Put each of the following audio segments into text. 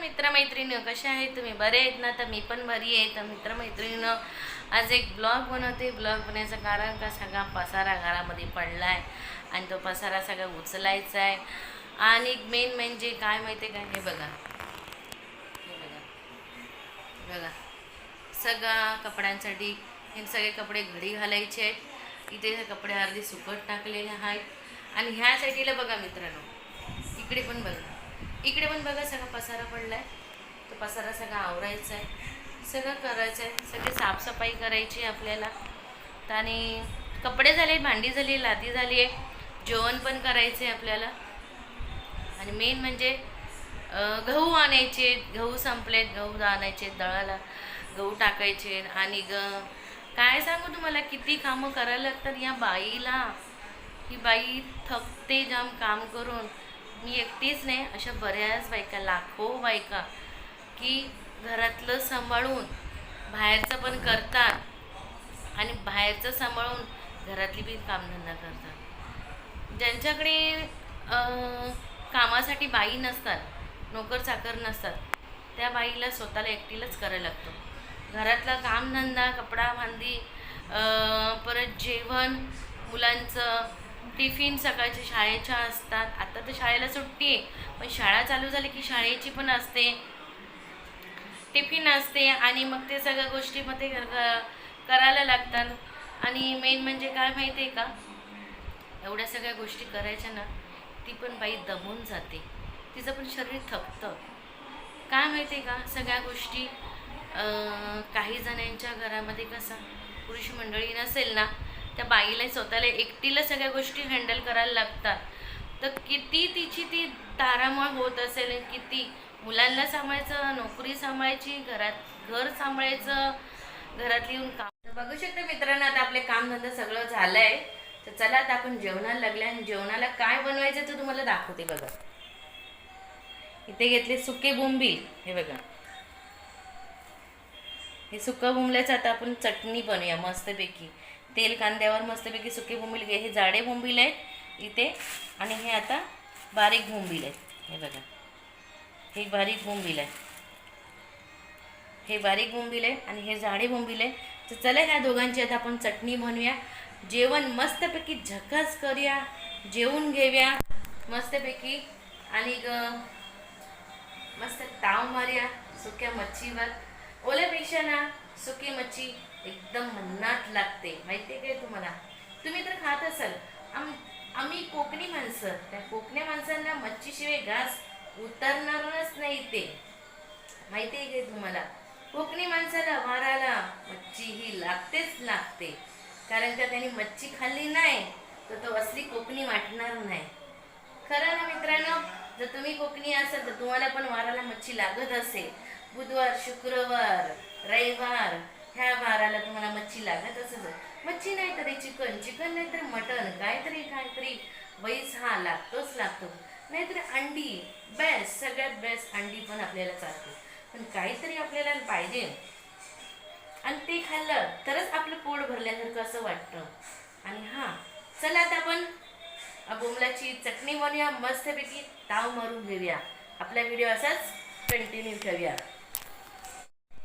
मित्रमैत्रिणी कसे आहेत तुम्ही? बरे आहेत ना? तर मी पण बरी आहे. तर मित्रमैत्रिणीनं आज एक ब्लॉग बनवते. ब्लॉग बनवायचं कारण का? सगळा पसारा घरामध्ये पडला आहे आणि तो पसारा सगळा उचलायचा आहे. आणि मेन म्हणजे काय माहिती आहे का? हे बघा. हे बघा. बघा. सगळा कपड्यांसाठी हे सगळे कपडे घडी घालायचे आहेत. इथे कपडे अर्धी सुकट टाकलेले आहेत. आणि ह्या साईडीला बघा मित्रांनो इकडे पण बघा. इकडे पण बघा सगळा पसारा पडला आहे तो पसारा सगळा आवरायचा आहे. सगळं करायचं आहे. सगळी साफसफाई करायची आहे आपल्याला. आणि कपडे झाले भांडी झाली लादी झाली आहे. जेवण पण करायचं आहे आपल्याला. आणि मेन म्हणजे गहू आणायचे गहू संपलेत गहू आणायचे दळाला गहू टाकायचे आणि ग काय सांगू तुम्हाला किती कामं करायला लागतात या बाईला. ही बाई थकते जाम काम करून. मी एकटीच नाही अशा बऱ्याच बायका लाखो बायका की घरातलं सांभाळून बाहेरचं पण करतात आणि बाहेरचं सांभाळून घरातली बी कामधंदा करतात. ज्यांच्याकडे कामासाठी बाई नसतात नोकर चाकर नसतात त्या बाईला स्वतःला एकटीलाच करायला लागतो. घरातला कामधंदा कपडा भांडी परत जेवण मुलांचं टिफिन सकाळच्या शाळेच्या असतात. आता तर शाळेला सुट्टी आहे. पण शाळा चालू झाली की शाळेची पण असते. टिफिन असते आणि मग ते सगळ्या गोष्टीमध्ये करायला लागतात. आणि मेन म्हणजे काय माहिती आहे का? एवढ्या सगळ्या गोष्टी करायच्या ना ती पण बाई दमून जाते. तिचं पण शरीर थकतं. काय माहिती आहे का? सगळ्या गोष्टी काही जणांच्या घरामध्ये कसं पुरुष मंडळी नसेल ना त्या बाईला स्वतःला एकटीला सगळ्या गोष्टी हँडल करायला लागतात. तर किती तिची ती तारामळ होत असेल किती मुलांना सांभाळायचं नोकरी सांभाळायची घरात घर सांभाळायचं घरात येऊन काम. तर बघू शकता मित्रांनो आता आपले कामधंदा सगळं झालंय. तर चला आता आपण जेवणाला लागले आणि जेवणाला काय बनवायचं ते तुम्हाला दाखवते बघा. इथे घेतले सुके बोंबील. हे बघा. हे सुकं बोंबल्याचं आता आपण चटणी बनवूया मस्तपैकी. तेल कांद्यावर मस्तपैकी सुके बोंबील घे. हे जाडे बोंबील आहेत इथे. आणि हे आता बारीक बोंबील आहेत. हे बघा. हे बारीक बोंबील आहे. हे बारीक बोंबील आहे आणि हे जाडे बोंबील आहे. तर चला ह्या दोघांची आता आपण चटणी बनवूया. जेवण मस्तपैकी झकास करूया. जेवून घेऊया. मस्तपैकी. आणि मस्त ताव मारूया. सुक्या मच्छीवर. ओल्यापेक्षा ना सुकी मच्छी. एकदम मनात लागते. माहिती आहे काय तुम्हाला? तुम्ही तर खात असाल. आम आम्ही कोकणी माणसं. त्या कोकणी माणसांना मच्छीशिवाय घास उतरणारच नाही ते. माहिती आहे काय तुम्हाला? कोकणी माणसाला वाराला मच्छी ही लागतेच लागते. कारण का त्यांनी मच्छी खाल्ली नाही तर तो असली कोकणी वाटणार नाही. खरं ना मित्रांनो? जर तुम्ही कोकणी असाल तर तुम्हाला पण वाराला मच्छी लागत असेल. बुधवार शुक्रवार रविवार ह्या वाराला तुम्हाला मच्छी लागत असेल मच्छी नाही तरी चिकन चिकन नाही तर मटन काहीतरी काहीतरी. वैस हा लागतोच लागतो. नाहीतर अंडी बेस्ट सगळ्यात बेस्ट अंडी पण आपल्याला चालते. पण काहीतरी आपल्याला पाहिजे. आणि ते खाल्लं तरच आपलं पोट भरल्यासारखं असं वाटतं. आणि हां चला आता आपण बोमलाची चटणी बनवूया. मस्तपैकी ताव मारून घेऊया. आपला व्हिडिओ असाच कंटिन्यू ठेवूया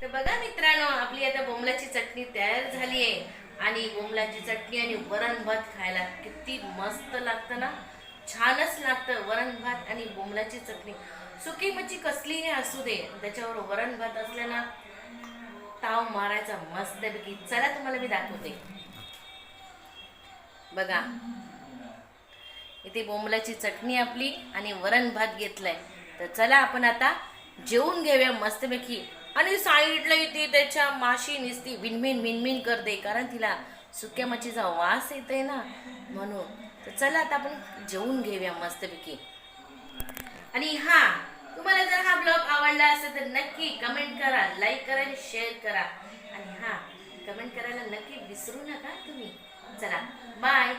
तर बघा मित्रांनो आपली आता बोमलाची चटणी तयार झाली आहे. आणि बोमलाची चटणी आणि वरण भात खायला किती मस्त लागतं ना? छानच लागतं वरण भात आणि बोमलाची चटणी. सुकी मच्छी कसलीही असू दे त्याच्यावर वरण भात असलं ना ताव मारायचा मस्तपैकी. चला तुम्हाला मी दाखवते. बघा. इथे बोंबलाची चटणी आपली आणि वरण भात घेतलाय. तर चला आपण आता जेवून घेऊया मस्तपैकी. आणि साईडला इथे त्याच्या माशी निसती विनमिन विनमिन करते कारण तिला सुक्या मच्छीचा वास येते ना म्हणून. तर चला आता आपण जेवून घेऊया मस्तपैकी. आणि हा तुम्हाला जर हा ब्लॉग आवडला असेल तर नक्की कमेंट करा लाईक करा आणि शेअर करा. आणि हा कमेंट करायला नक्की विसरू नका तुम्ही. चला बाय.